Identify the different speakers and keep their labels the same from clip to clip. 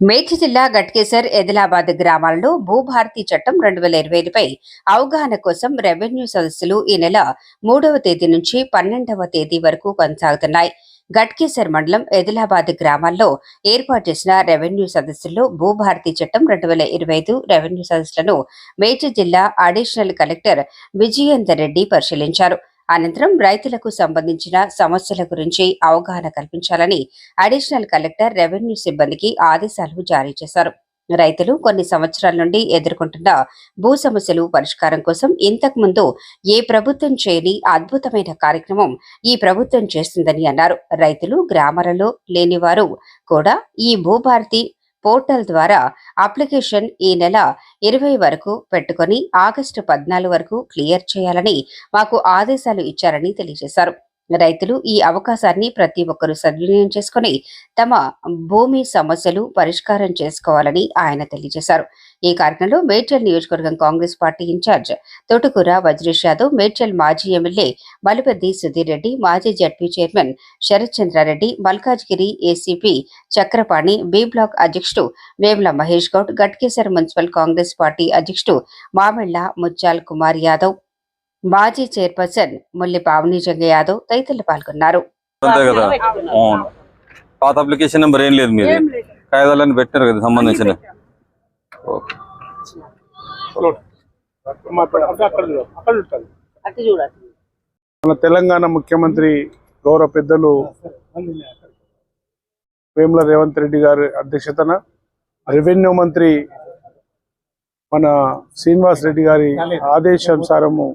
Speaker 1: మేడ్చి జిల్లా గట్కేసర్ ఎదిలాబాద్ గ్రామాలలో భూభారతి చట్టం రెండు వేల ఇరవై ఐదుపై అవగాహన కోసం రెవెన్యూ సదస్సులు ఈ నెల మూడవ తేదీ నుంచి పన్నెండవ తేదీ వరకు కొనసాగుతున్నాయి. గట్కేసర్ మండలం ఎదిలాబాద్ గ్రామాల్లో ఏర్పాటు చేసిన రెవెన్యూ సదస్సుల్లో భూభారతి చట్టం రెండు వేల ఇరవై ఐదు రెవెన్యూ సదస్సులను మేడ్చి జిల్లా అడిషనల్ కలెక్టర్ విజయేందర్ రెడ్డి పరిశీలించారు. అనంతరం రైతులకు సంబంధించిన సమస్యల గురించి అవగాహన కల్పించాలని అడిషనల్ కలెక్టర్ రెవెన్యూ సిబ్బందికి ఆదేశాలు జారీ చేశారు. రైతులు కొన్ని సంవత్సరాల నుండి ఎదుర్కొంటున్న భూ సమస్యలు పరిష్కారం కోసం ఇంతకుముందు ఏ ప్రభుత్వం చేయని అద్భుతమైన కార్యక్రమం ఈ ప్రభుత్వం చేస్తుందని అన్నారు. రైతులు గ్రామాలలో లేనివారు కూడా ఈ భూభారతి పోర్టల్ ద్వారా అప్లికేషన్ ఈ నెల ఇరవై వరకు పెట్టుకొని ఆగస్టు పద్నాలుగు వరకు క్లియర్ చేయాలని మాకు ఆదేశాలు ఇచ్చారని తెలియజేశారు. రైతులు ఈ అవకాశాన్ని ప్రతి ఒక్కరూ సద్వినియోగం చేసుకుని తమ భూమి సమస్యలు పరిష్కారం చేసుకోవాలని ఆయన తెలియజేశారు. ఈ కార్యక్రమంలో మేడ్చల్ నియోజకవర్గం కాంగ్రెస్ పార్టీ ఇన్ఛార్జ్ తోటకూర వజ్రేష్ యాదవ్ మేడ్చల్ మాజీ ఎమ్మెల్యే మలుపెద్ది సుధీర్ రెడ్డి మాజీ ZP chairman Sharath Chandra Reddy Malkajgiri ACP Chakrapani B block అధ్యక్షుడు వేముల మహేష్ గౌడ్ గట్కేసర్ మున్సిపల్ కాంగ్రెస్ పార్టీ అధ్యక్షుడు మామిళ్ళ ముత్యాల్ కుమార్ యాదవ్ మాజీ చైర్పర్సన్ ముల్లి పావని జంగ యాదవ్ తదితరులు పాల్గొన్నారు.
Speaker 2: పాత అప్లికేషన్ నెంబర్ ఏం లేదు మీది. కాగితాలన్నీ పెట్టారు కదా సంబంధించిన. ఓకే.
Speaker 3: మన తెలంగాణ ముఖ్యమంత్రి గౌరవ పెద్దలు వేముల రేవంత్ రెడ్డి గారి అధ్యక్షతన రెవెన్యూ మంత్రి మన శ్రీనివాస్ రెడ్డి గారి ఆదేశానుసారము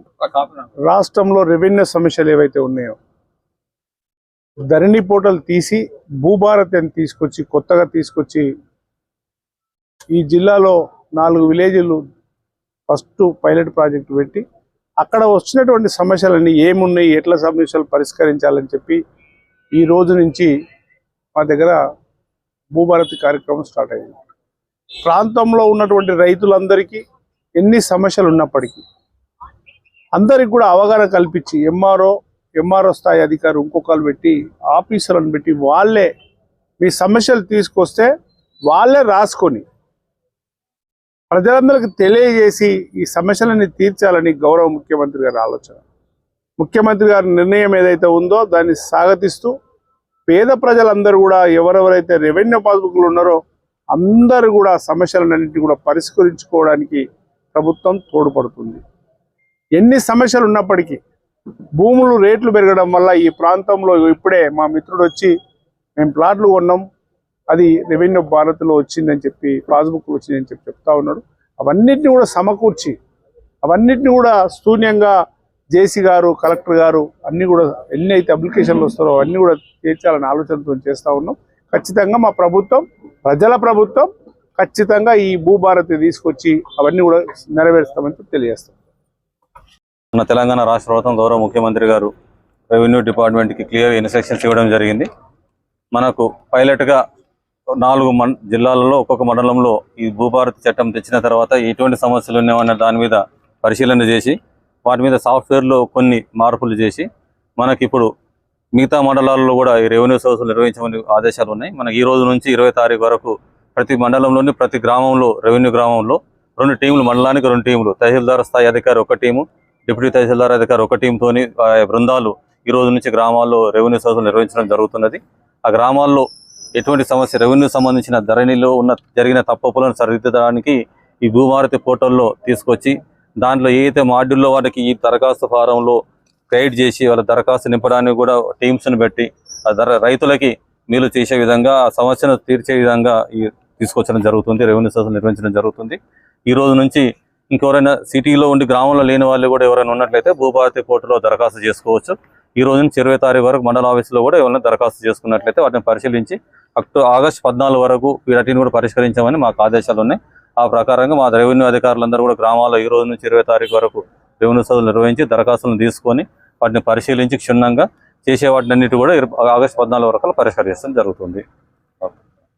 Speaker 3: రాష్ట్రంలో రెవెన్యూ సమస్యలు ఏవైతే ఉన్నాయో ధరణి పోర్టల్ తీసి భూభారతి అని తీసుకొచ్చి కొత్తగా తీసుకొచ్చి ఈ జిల్లాలో నాలుగు విలేజ్లు ఫస్ట్ పైలట్ ప్రాజెక్ట్ పెట్టి అక్కడ వచ్చినటువంటి సమస్యలన్నీ ఏమున్నాయి ఎట్లా సమస్యలు పరిష్కరించాలని చెప్పి ఈ రోజు నుంచి మా దగ్గర భూభారతి కార్యక్రమం స్టార్ట్ అయింది. ప్రాంతంలో ఉన్నటువంటి రైతులందరికీ ఎన్ని సమస్యలు ఉన్నప్పటికీ అందరికి కూడా అవగాహన కల్పించి ఎంఆర్ఓ ఎంఆర్ఓ స్థాయి అధికారి ఇంకొకరు పెట్టి ఆఫీసర్లను పెట్టి వాళ్ళే మీ సమస్యలు తీసుకొస్తే వాళ్ళే రాసుకొని ప్రజలందరికీ తెలియజేసి ఈ సమస్యలని తీర్చాలని గౌరవ ముఖ్యమంత్రి గారి ఆలోచన. ముఖ్యమంత్రి గారి నిర్ణయం ఏదైతే ఉందో దాన్ని స్వాగతిస్తూ పేద ప్రజలందరూ కూడా ఎవరెవరైతే రెవెన్యూ పాస్బుక్లు ఉన్నారో అందరూ కూడా సమస్యలన్నింటినీ కూడా పరిష్కరించుకోవడానికి ప్రభుత్వం తోడ్పడుతుంది. ఎన్ని సమస్యలు ఉన్నప్పటికీ భూములు రేట్లు పెరగడం వల్ల ఈ ప్రాంతంలో ఇప్పుడే మా మిత్రుడు వచ్చి మేము ప్లాట్లు కొన్నాం. అది రెవెన్యూ భారత్లో వచ్చిందని చెప్పి పాస్బుక్లు వచ్చిందని చెప్పి చెప్తా ఉన్నాడు. అవన్నిటిని కూడా సమకూర్చి అవన్నిటిని కూడా శూన్యంగా జేసీ గారు కలెక్టర్ గారు అన్నీ కూడా ఎన్ని అయితే అప్లికేషన్లు వస్తారో అవన్నీ కూడా తీర్చాలని ఆలోచనతో చేస్తూ ఉన్నాం. ఖచ్చితంగా మా ప్రభుత్వం ప్రజల ప్రభుత్వం ఖచ్చితంగా ఈ భూభారతి తీసుకొచ్చి అవన్నీ కూడా నెరవేరుస్తామని తెలియజేస్తాం.
Speaker 2: మన తెలంగాణ రాష్ట్ర ప్రభుత్వం గౌరవ ముఖ్యమంత్రి గారు రెవెన్యూ డిపార్ట్మెంట్కి క్లియర్ ఇన్స్ట్రక్షన్స్ ఇవ్వడం జరిగింది. మనకు పైలట్గా నాలుగు మన్ జిల్లాలలో ఒక్కొక్క మండలంలో ఈ భూభారతి చట్టం తెచ్చిన తర్వాత ఎటువంటి సమస్యలు ఉన్నాయన్న దాని మీద పరిశీలన చేసి వాటి మీద సాఫ్ట్వేర్లో కొన్ని మార్పులు చేసి మనకి ఇప్పుడు మిగతా మండలాల్లో కూడా ఈ రెవెన్యూ సర్వీసులు నిర్వహించమని ఆదేశాలు ఉన్నాయి. మనకి ఈ రోజు నుంచి ఇరవై తారీఖు వరకు ప్రతి మండలంలోని ప్రతి గ్రామంలో రెవెన్యూ గ్రామంలో రెండు టీములు మండలానికి రెండు టీములు. తహసీల్దార్ స్థాయి అధికారి ఒక టీము డిప్యూటీ తహసీల్దార్ అధికారి ఒక టీంతోని బృందాలు ఈ రోజు నుంచి గ్రామాల్లో రెవెన్యూ సర్వీసులు నిర్వహించడం జరుగుతున్నది. ఆ గ్రామాల్లో ఎటువంటి సమస్య రెవెన్యూ సంబంధించిన ధరణిలో ఉన్న జరిగిన తప్పులను సరిదిద్దడానికి ఈ భూమారతి పోర్టల్లో తీసుకొచ్చి దాంట్లో ఏ అయితే మాడ్యూల్లో వాటికి ఈ దరఖాస్తు ఫారంలో గైడ్ చేసి వాళ్ళ దరఖాస్తు నింపడానికి కూడా టీమ్స్ని పెట్టి ఆ ధర రైతులకి మేలు చేసే విధంగా ఆ సమస్యను తీర్చే విధంగా ఈ తీసుకొచ్చడం జరుగుతుంది రెవెన్యూ సోర్సులు నిర్వహించడం జరుగుతుంది. ఈ రోజు నుంచి ఇంకెవరైనా సిటీలో ఉండి గ్రామంలో లేని వాళ్ళు కూడా ఎవరైనా ఉన్నట్లయితే భూభారతి కోర్టులో దరఖాస్తు చేసుకోవచ్చు. ఈ రోజు నుంచి ఇరవై తారీఖు వరకు మండల ఆఫీసులో కూడా ఎవరైనా దరఖాస్తు చేసుకున్నట్లయితే వాటిని పరిశీలించి అక్టో ఆగస్టు పద్నాలుగు వరకు వీటిని కూడా పరిష్కరించామని మాకు ఆదేశాలు ఉన్నాయి. ఆ ప్రకారంగా మా రెవెన్యూ అధికారులందరూ కూడా గ్రామాల్లో ఈ రోజు నుంచి ఇరవై తారీఖు వరకు రెవెన్యూ సదులు నిర్వహించి దరఖాస్తులను తీసుకొని వాటిని పరిశీలించి క్షుణ్ణంగా చేసే వాటిని కూడా ఆగస్టు పద్నాలుగు వరకు పరిష్కరించడం జరుగుతుంది.